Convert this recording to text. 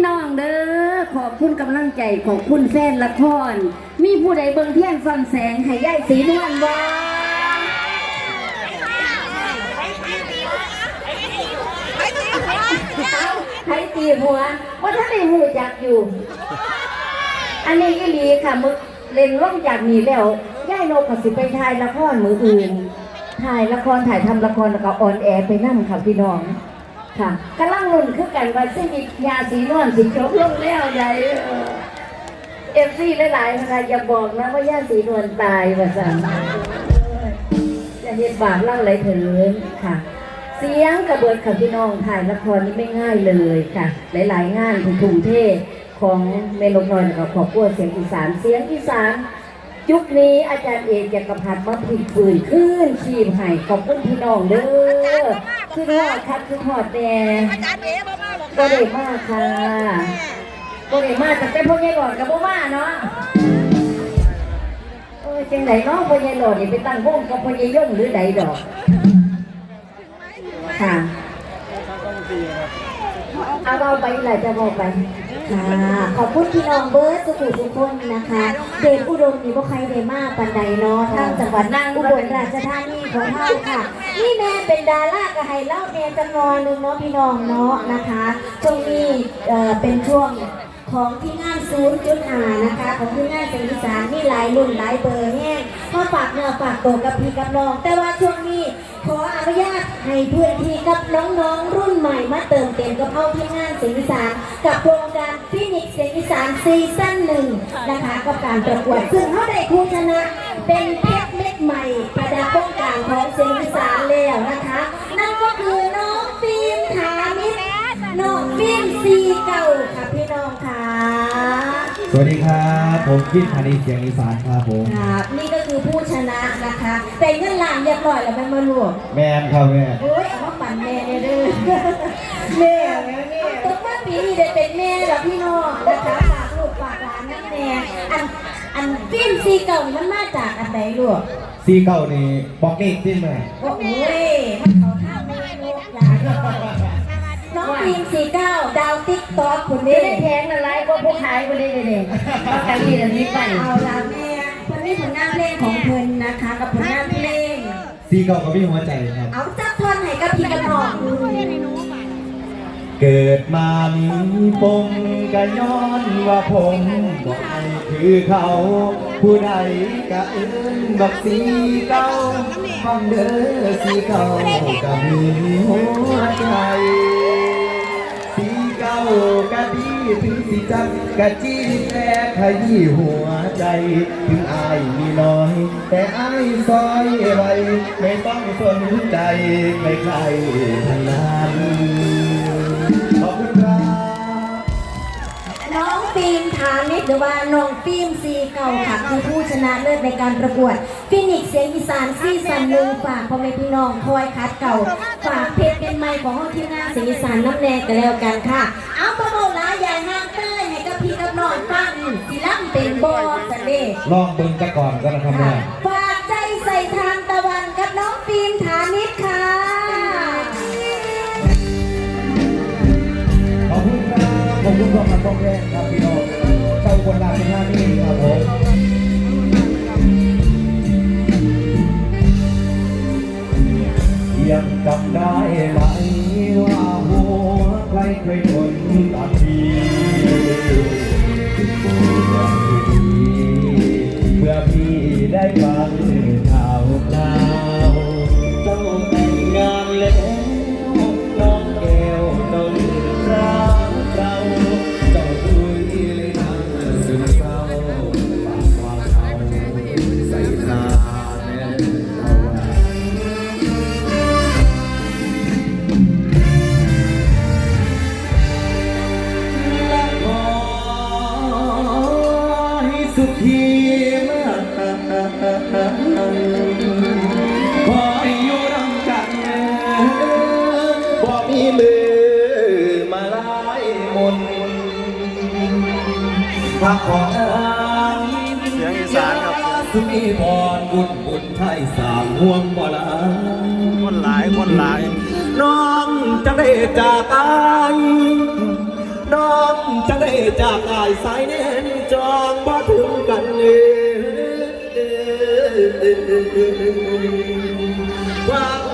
่น้องเด้อขอบคุณกำลังใจขอบคุณแฟนละคร มีผู้ใดเบิ่งเที่ยงซ่อนแสงให้ย่ายสีนวลบ่เอาให้ตีหัวว่าถ้าได้หูจักอยู่ อันนี้ก็ดีค่ะมึกเล่นร่องจากนี้แล้วย่ายโนกก็สิไปถ่ายละครมืออื่นถ่ายละครถ่ายทำละครแล้วก็ออนแอร์ไปนั่งค่ะพี่น้อง ค่ะกำลังลุ้นคือกันว่าสิมียาสีนวลสิจบลงแล้วใดเอฟซีหลายๆนะคะอย่าบอกนะว่ายาสีนวลตายว่าสั่นจะเห็นบาปล่างไหลเถินค่ะ เสียงกระเบิดค่ะพี่น้องถ่ายละครนี่ไม่ง่ายเลยค่ะ หลาย ๆ งานถึงทุ่มเทของเมโลนอยกับขอบครัวเสียงอีสานเสียงอีสานยุคนี้อาจารย์เอกจักรพัฒน์มาผลิตปืนขึ้นชีพให้ขอบคุณพี่น้องเด้อ คือหอดครับคือหอดแดงอาจารย์เอ๋บ่มาบอกก็ได้มากค่ะก็ได้มากแต่เป็นพวกยายหลอดกับพวกมาเนาะเออจังไหนเนาะพวกยายหลอดนี่ไปตั้งวงกับพวกยายย่งหรือใดดอกค่ะเอาเราไปไหนจะบอกไป ค่ะขอบคุณพี่น้องเบิร์ดสุขุทุกคนนะคะ เด็กอุดมนี่บ่ใครได้มากปันใดเนาะทางจังหวัดนางอุบลราชธานีของเฮาค่ะ นี่แม่เป็นดาราก็ให้เล่าแม่จำนวนหนึ่งเนาะพี่น้องเนาะนะคะช่วงนี้เอ่อเป็นช่วงของที่งานศูนย์จุดหานะคะ ของที่งานเสียงอีสานมีหลายรุ่นหลายเบอร์แห้งมาฝากเนื้อฝากตัวกับพี่กับน้อง แต่ว่าช่วงนี้ขออนุญาต ให้พื้นที่กับน้องๆ รุ่นใหม่มาเติมเต็มกับเอาที่งานเสียงอีสานกับโครงการฟินิกเสียงอีสานซีซั่นหนึ่งนะคะกับการประกวดซึ่งเขาได้ผู้ชนะเป็นเพชรเม็ดใหม่ประดับป้องกันของเสียงอีสานแล้วนะคะ นั่นก็คือน้องฟิล์มถามิตรน้องฟิล์มซีเก่าค่ะพี่น้องค่ะสวัสดีครับ ผมคิดธานีเสียงอีสานครับผมครับนี่ก็คือผู้ชนะ นะคะแต่เงินล้านเรียบร้อยแล้วแม่มาลูกแมนครับแม่โอ้ยเอามาปั่นแม่เนี่ยเด้อแม่แม่แม่ต้นว่าปีนี้ได้เป็นแม่แล้วพี่น้องนะคะฝากลูกฝากหลานนั่นแน่อันอันฟิล์มซีเก่านี่มันมาจากอันใดลูกซีเก้านี่บอกเลขที่แม่โอ้ยมันเขาท่าแม่ลูกหลานน้องฟิล์มซีเก้าดาวติ๊กต็อกคนนี่นี้ได้แพงอะไรก็พวกขายไปเลยเด็กๆเอาการดีแบบนี้ไปเอาละแม่ คนนี้ผลงานเพลงของเพิ่นนะคะ กับผลงานเพลง ซีเก้าก็มีหัวใจครับ เอาจับทอนให้กับพี่กับน้องเกิดมามีปมก็ย้อนว่าผมบอกให้คือเขา ผู้ใดก็เอิ้นบอกสีเก้าฟังเด้อสีเก้าก็มีหัวใจ สีเก้าก็ดี ถึงสิจักกะจี้แต่ขยี้หัวใจ ถึงอายมีน้อย แต่อายซอยไว้ไม่ต้องสนใจใครๆทั้งนั้นขอบคุณครับน้องฟิล์มฐานิชหรือว่าน้องฟิล์มซีเก่าค่ะคือผู้ชนะเลิศในการประกวดฟินิกเสียงอีสานซีซั่นหนึ่งฝากพ่อแม่พี่น้องคอยคัดเก่า ฝากเพจเป็นไมค์ของห้องทีมงานเสียงอีสานน้ำแน่กันแล้วกันค่ะ เอาประ องฟังสิล่ำเป็นบอสเด้ลองเบิ่งจะก่อนก็นะครับแม่ฝากใจใส่ทางตะวันกับน้องฟิล์มฐานิชค่ะ ขอบคุณครับขอบคุณความรักความแรงครับพี่น้องเจ้าคนราชธานีครับผมยังจำได้ ได้ฟัง พักขอเสียงอีสานครับสุมีพรบุญบุญไทยสามห่วงบ่ลาคนหลายคนหลายน้องจะได้จากกันน้องจะได้จากอายสายแน่นจองบ่ถึงกันเลยความ